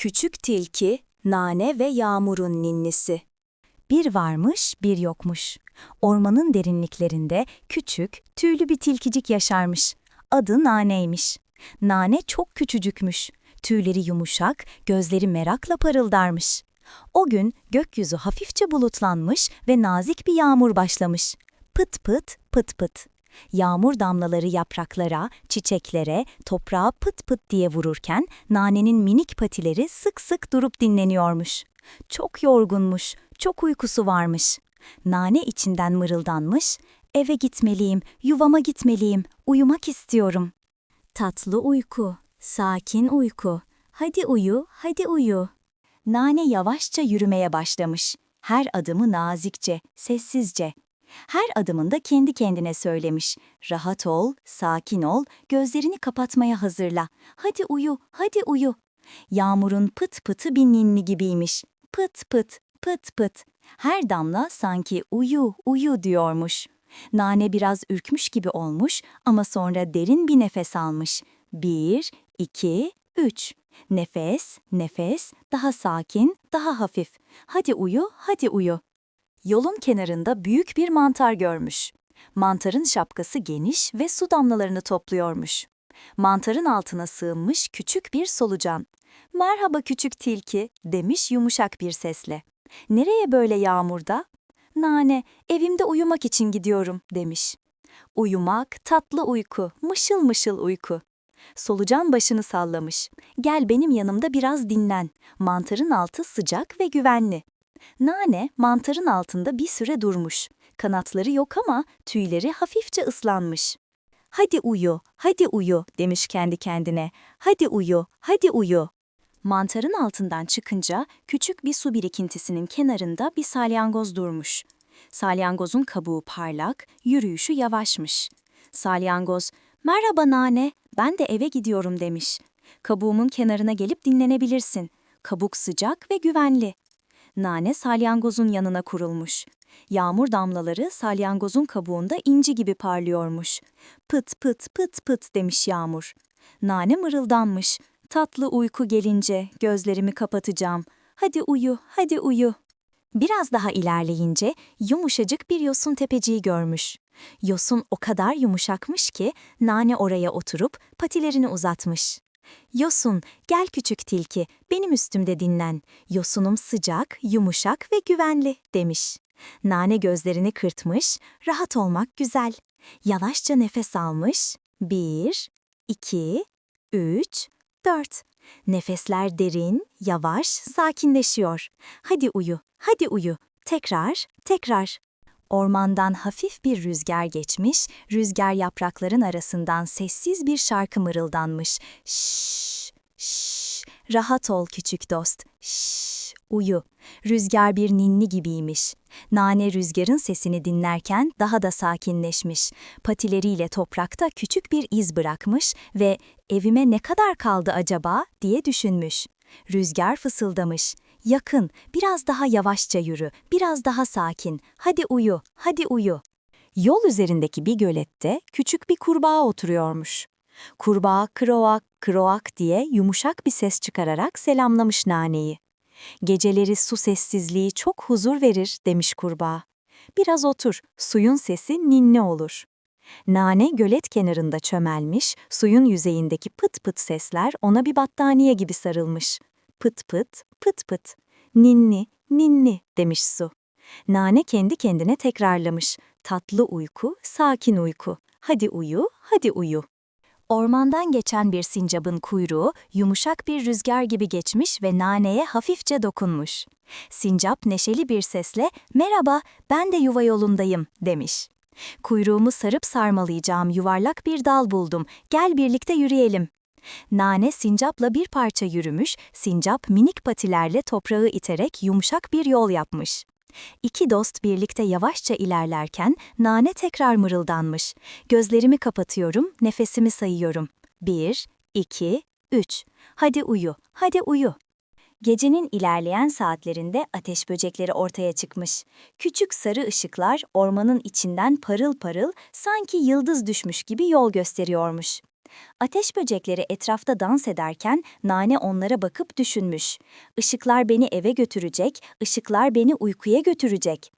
Küçük Tilki, Nane ve Yağmur'un ninnisi. Bir varmış, bir yokmuş. Ormanın derinliklerinde küçük, tüylü bir tilkicik yaşarmış. Adı Nane'ymiş. Nane çok küçücükmüş. Tüyleri yumuşak, gözleri merakla parıldarmış. O gün gökyüzü hafifçe bulutlanmış ve nazik bir yağmur başlamış. Pıt pıt, pıt pıt. Yağmur damlaları yapraklara, çiçeklere, toprağa pıt pıt diye vururken nanenin minik patileri sık sık durup dinleniyormuş. Çok yorgunmuş, çok uykusu varmış. Nane içinden mırıldanmış, eve gitmeliyim, yuvama gitmeliyim, uyumak istiyorum. Tatlı uyku, sakin uyku, hadi uyu, hadi uyu. Nane yavaşça yürümeye başlamış. Her adımı nazikçe, sessizce. Her adımında kendi kendine söylemiş. Rahat ol, sakin ol, gözlerini kapatmaya hazırla. Hadi uyu, hadi uyu. Yağmurun pıt pıtı bir ninni gibiymiş. Pıt pıt, pıt pıt. Her damla sanki uyu, uyu diyormuş. Nane biraz ürkmüş gibi olmuş ama sonra derin bir nefes almış. Bir, iki, üç. Nefes, nefes, daha sakin, daha hafif. Hadi uyu, hadi uyu. Yolun kenarında büyük bir mantar görmüş. Mantarın şapkası geniş ve su damlalarını topluyormuş. Mantarın altına sığınmış küçük bir solucan. Merhaba küçük tilki, demiş yumuşak bir sesle. Nereye böyle yağmurda? Nane, evimde uyumak için gidiyorum, demiş. Uyumak, tatlı uyku, mışıl mışıl uyku. Solucan başını sallamış. Gel benim yanımda biraz dinlen. Mantarın altı sıcak ve güvenli. Nane mantarın altında bir süre durmuş. Kanatları yok ama tüyleri hafifçe ıslanmış. Hadi uyu, hadi uyu demiş kendi kendine. Hadi uyu, hadi uyu. Mantarın altından çıkınca küçük bir su birikintisinin kenarında bir salyangoz durmuş. Salyangozun kabuğu parlak, yürüyüşü yavaşmış. Salyangoz, merhaba nane, ben de eve gidiyorum demiş. Kabuğumun kenarına gelip dinlenebilirsin. Kabuk sıcak ve güvenli. Nane salyangozun yanına kurulmuş. Yağmur damlaları salyangozun kabuğunda inci gibi parlıyormuş. Pıt pıt pıt pıt demiş Yağmur. Nane mırıldanmış. Tatlı uyku gelince gözlerimi kapatacağım. Hadi uyu, hadi uyu. Biraz daha ilerleyince yumuşacık bir yosun tepeciği görmüş. Yosun o kadar yumuşakmış ki Nane oraya oturup patilerini uzatmış. Yosun, gel küçük tilki, benim üstümde dinlen. Yosunum sıcak, yumuşak ve güvenli, demiş. Nane gözlerini kırtmış, rahat olmak güzel. Yavaşça nefes almış. Bir, iki, üç, dört. Nefesler derin, yavaş, sakinleşiyor. Hadi uyu, hadi uyu. Tekrar, tekrar. Ormandan hafif bir rüzgar geçmiş, rüzgar yaprakların arasından sessiz bir şarkı mırıldanmış. Şşş, şşş, rahat ol küçük dost. Şşş, uyu. Rüzgar bir ninni gibiymiş. Nane rüzgarın sesini dinlerken daha da sakinleşmiş. Patileriyle toprakta küçük bir iz bırakmış ve evime ne kadar kaldı acaba diye düşünmüş. Rüzgar fısıldamış. Yakın, biraz daha yavaşça yürü, biraz daha sakin. Hadi uyu, hadi uyu. Yol üzerindeki bir gölette küçük bir kurbağa oturuyormuş. Kurbağa kroak, kroak diye yumuşak bir ses çıkararak selamlamış naneyi. Geceleri su sessizliği çok huzur verir demiş kurbağa. Biraz otur, suyun sesi ninni olur. Nane gölet kenarında çömelmiş, suyun yüzeyindeki pıt pıt sesler ona bir battaniye gibi sarılmış. Pıt pıt, pıt pıt. Ninni, ninni demiş su. Nane kendi kendine tekrarlamış. Tatlı uyku, sakin uyku. Hadi uyu, hadi uyu. Ormandan geçen bir sincabın kuyruğu yumuşak bir rüzgar gibi geçmiş ve naneye hafifçe dokunmuş. Sincap neşeli bir sesle "Merhaba, ben de yuva yolundayım." demiş. Kuyruğumu sarıp sarmalayacağım yuvarlak bir dal buldum. Gel birlikte yürüyelim. Nane sincapla bir parça yürümüş, sincap minik patilerle toprağı iterek yumuşak bir yol yapmış. İki dost birlikte yavaşça ilerlerken Nane tekrar mırıldanmış. Gözlerimi kapatıyorum, nefesimi sayıyorum. Bir, iki, üç. Hadi uyu, hadi uyu. Gecenin ilerleyen saatlerinde ateş böcekleri ortaya çıkmış. Küçük sarı ışıklar ormanın içinden parıl parıl sanki yıldız düşmüş gibi yol gösteriyormuş. Ateş böcekleri etrafta dans ederken Nane onlara bakıp düşünmüş. Işıklar beni eve götürecek, ışıklar beni uykuya götürecek.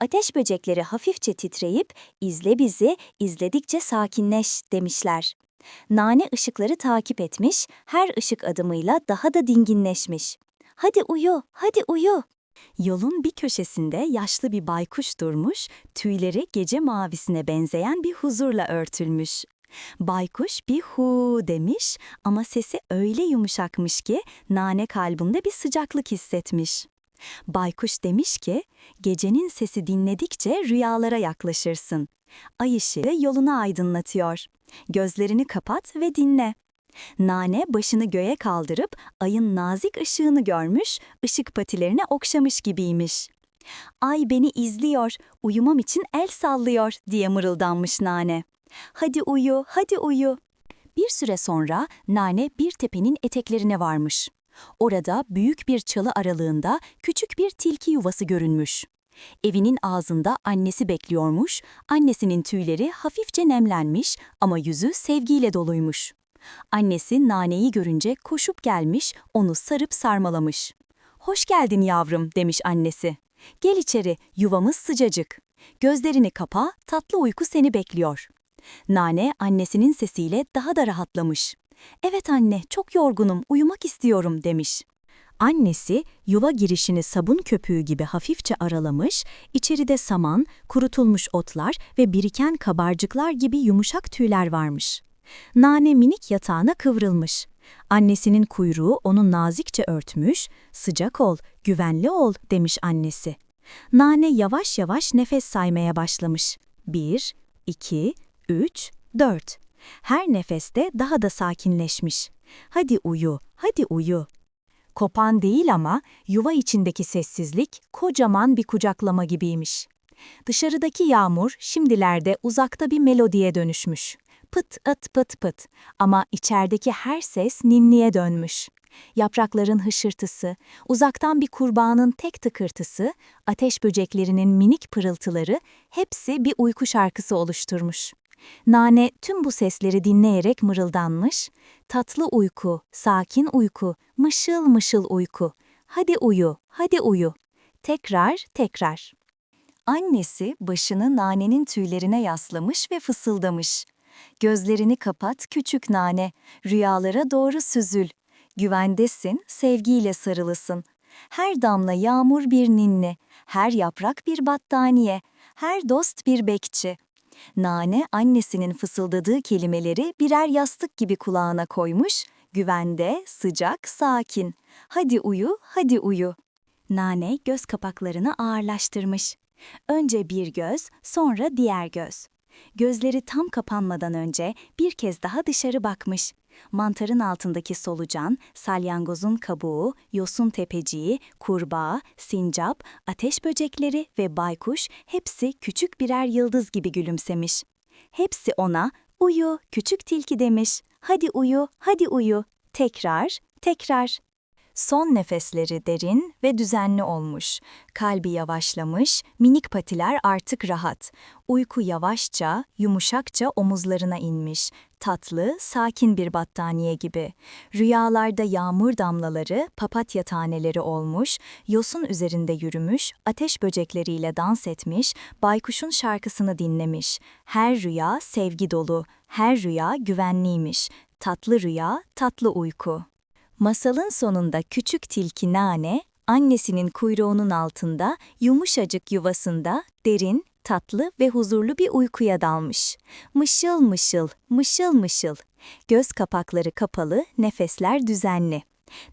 Ateş böcekleri hafifçe titreyip izle bizi, izledikçe sakinleş demişler. Nane ışıkları takip etmiş, her ışık adımıyla daha da dinginleşmiş. Hadi uyu, hadi uyu. Yolun bir köşesinde yaşlı bir baykuş durmuş, tüyleri gece mavisine benzeyen bir huzurla örtülmüş. Baykuş bir hu demiş ama sesi öyle yumuşakmış ki nane kalbinde bir sıcaklık hissetmiş. Baykuş demiş ki, gecenin sesi dinledikçe rüyalara yaklaşırsın. Ay ışığı yolunu aydınlatıyor. Gözlerini kapat ve dinle. Nane başını göğe kaldırıp ayın nazik ışığını görmüş, ışık patilerine okşamış gibiymiş. Ay beni izliyor, uyumam için el sallıyor diye mırıldanmış Nane. Hadi uyu, hadi uyu. Bir süre sonra Nane bir tepenin eteklerine varmış. Orada büyük bir çalı aralığında küçük bir tilki yuvası görünmüş. Evinin ağzında annesi bekliyormuş, annesinin tüyleri hafifçe nemlenmiş ama yüzü sevgiyle doluymuş. Annesi Nane'yi görünce koşup gelmiş, onu sarıp sarmalamış. Hoş geldin yavrum demiş annesi. Gel içeri, yuvamız sıcacık. Gözlerini kapa, tatlı uyku seni bekliyor. Nane annesinin sesiyle daha da rahatlamış. Evet anne, çok yorgunum, uyumak istiyorum demiş. Annesi yuva girişini sabun köpüğü gibi hafifçe aralamış, içeride saman, kurutulmuş otlar ve biriken kabarcıklar gibi yumuşak tüyler varmış. Nane minik yatağına kıvrılmış. Annesinin kuyruğu onu nazikçe örtmüş, sıcak ol, güvenli ol demiş annesi. Nane yavaş yavaş nefes saymaya başlamış. Bir, iki, üç, dört. Her nefeste daha da sakinleşmiş. Hadi uyu, hadi uyu. Kopan değil ama yuva içindeki sessizlik kocaman bir kucaklama gibiymiş. Dışarıdaki yağmur şimdilerde uzakta bir melodiye dönüşmüş. Pıt ıt pıt pıt ama içerideki her ses ninniye dönmüş. Yaprakların hışırtısı, uzaktan bir kurbağanın tek tıkırtısı, ateş böceklerinin minik pırıltıları hepsi bir uyku şarkısı oluşturmuş. Nane tüm bu sesleri dinleyerek mırıldanmış. Tatlı uyku, sakin uyku, mışıl mışıl uyku. Hadi uyu, hadi uyu. Tekrar, tekrar. Annesi başını nanenin tüylerine yaslamış ve fısıldamış. Gözlerini kapat küçük nane, rüyalara doğru süzül. Güvendesin, sevgiyle sarılısın. Her damla yağmur bir ninni, her yaprak bir battaniye, her dost bir bekçi. Nane annesinin fısıldadığı kelimeleri birer yastık gibi kulağına koymuş, güvende, sıcak, sakin. Hadi uyu, hadi uyu. Nane göz kapaklarını ağırlaştırmış. Önce bir göz, sonra diğer göz. Gözleri tam kapanmadan önce bir kez daha dışarı bakmış. Mantarın altındaki solucan, salyangozun kabuğu, yosun tepeciği, kurbağa, sincap, ateş böcekleri ve baykuş hepsi küçük birer yıldız gibi gülümsemiş. Hepsi ona uyu küçük tilki demiş. Hadi uyu, hadi uyu. Tekrar, tekrar. Son nefesleri derin ve düzenli olmuş. Kalbi yavaşlamış, minik patiler artık rahat. Uyku yavaşça, yumuşakça omuzlarına inmiş. Tatlı, sakin bir battaniye gibi. Rüyalarda yağmur damlaları, papatya taneleri olmuş, yosun üzerinde yürümüş, ateş böcekleriyle dans etmiş, baykuşun şarkısını dinlemiş. Her rüya sevgi dolu, her rüya güvenliymiş. Tatlı rüya, tatlı uyku. Masalın sonunda küçük tilki Nane, annesinin kuyruğunun altında, yumuşacık yuvasında, derin, tatlı ve huzurlu bir uykuya dalmış. Mışıl mışıl, mışıl mışıl. Göz kapakları kapalı, nefesler düzenli.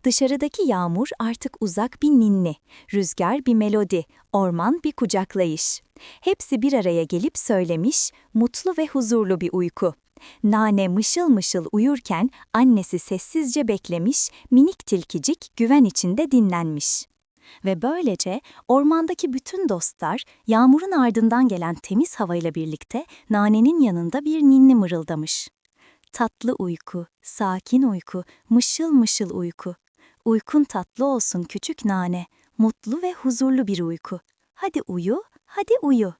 Dışarıdaki yağmur artık uzak bir ninni, rüzgar bir melodi, orman bir kucaklayış. Hepsi bir araya gelip söylemiş, mutlu ve huzurlu bir uyku. Nane mışıl mışıl uyurken annesi sessizce beklemiş, minik tilkicik güven içinde dinlenmiş. Ve böylece ormandaki bütün dostlar yağmurun ardından gelen temiz havayla birlikte nanenin yanında bir ninni mırıldamış. Tatlı uyku, sakin uyku, mışıl mışıl uyku. Uykun tatlı olsun küçük nane, mutlu ve huzurlu bir uyku. Hadi uyu, hadi uyu.